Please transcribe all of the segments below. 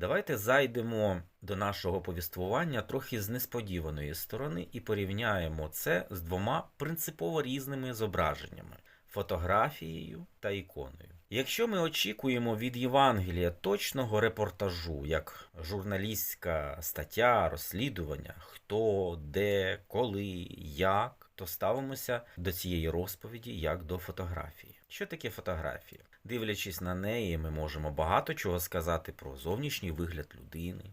Давайте зайдемо до нашого повіствування трохи з несподіваної сторони і порівняємо це з двома принципово різними зображеннями фотографією та іконою. Якщо ми очікуємо від Євангелія точного репортажу, як журналістська стаття, розслідування, хто, де, коли, як, то ставимося до цієї розповіді як до фотографії. Що таке фотографія? Дивлячись на неї, ми можемо багато чого сказати про зовнішній вигляд людини.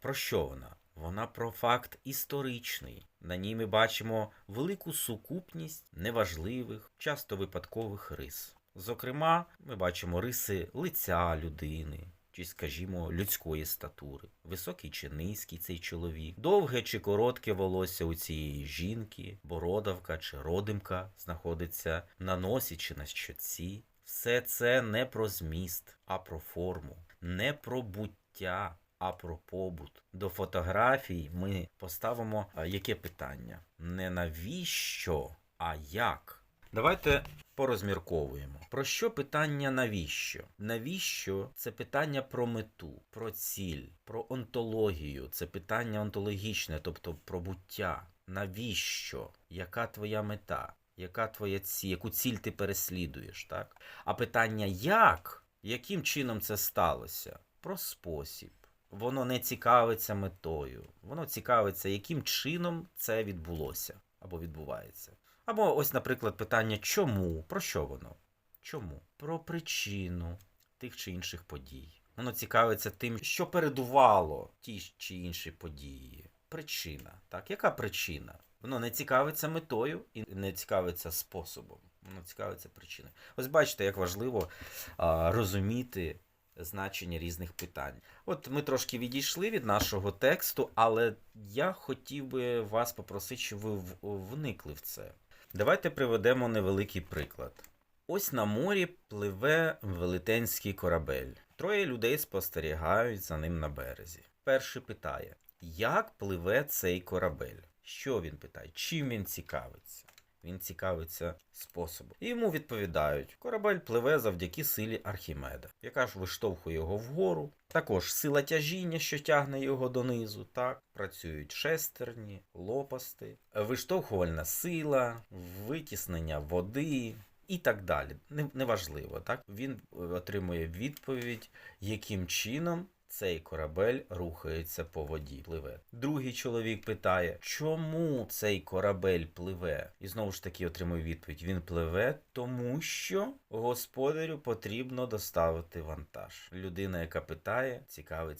Про що вона? Вона про факт історичний. На ній ми бачимо велику сукупність неважливих, часто випадкових рис. Зокрема, ми бачимо риси лиця людини, чи, скажімо, людської статури, високий чи низький цей чоловік, довге чи коротке волосся у цієї жінки, бородавка чи родимка знаходиться на носі чи на щоці. Все це не про зміст, а про форму, не про буття, а про побут. До фотографій ми поставимо яке питання? Не навіщо, а як? Давайте порозмірковуємо. Про що питання навіщо? Навіщо це питання про мету, про ціль, про онтологію, це питання онтологічне, тобто про буття. Навіщо? Яка твоя мета? Яка твоя ціль, яку ціль ти переслідуєш, так? А питання як? Яким чином це сталося? Про спосіб. Воно не цікавиться метою. Воно цікавиться, яким чином це відбулося або відбувається. Або ось, наприклад, питання чому? Про що воно? Чому? Про причину тих чи інших подій. Воно цікавиться тим, що передувало ті чи інші події. Причина. Так, яка причина? Воно не цікавиться метою і не цікавиться способом. Воно цікавиться причиною. Ось бачите, як важливо а, розуміти значення різних питань. От ми трошки відійшли від нашого тексту, але я хотів би вас попросити, щоб ви вникли в це. Давайте приведемо невеликий приклад. Ось на морі пливе велетенський корабель. Троє людей спостерігають за ним на березі. Перший питає: як пливе цей корабель? Що він питає? Чим він цікавиться? Він цікавиться способом. І йому відповідають: корабель пливе завдяки силі Архімеда, яка ж виштовхує його вгору. Також сила тяжіння, що тягне його донизу. Так, працюють шестерні, лопасти, виштовхувальна сила, витіснення води. І так далі. Не- Неважливо, так? Він е, отримує відповідь, яким чином цей корабель рухається по воді, пливе. Другий чоловік питає, чому цей корабель пливе? І знову ж таки отримує відповідь: він пливе, тому що господарю потрібно доставити вантаж. Людина, яка питає, цікавиться.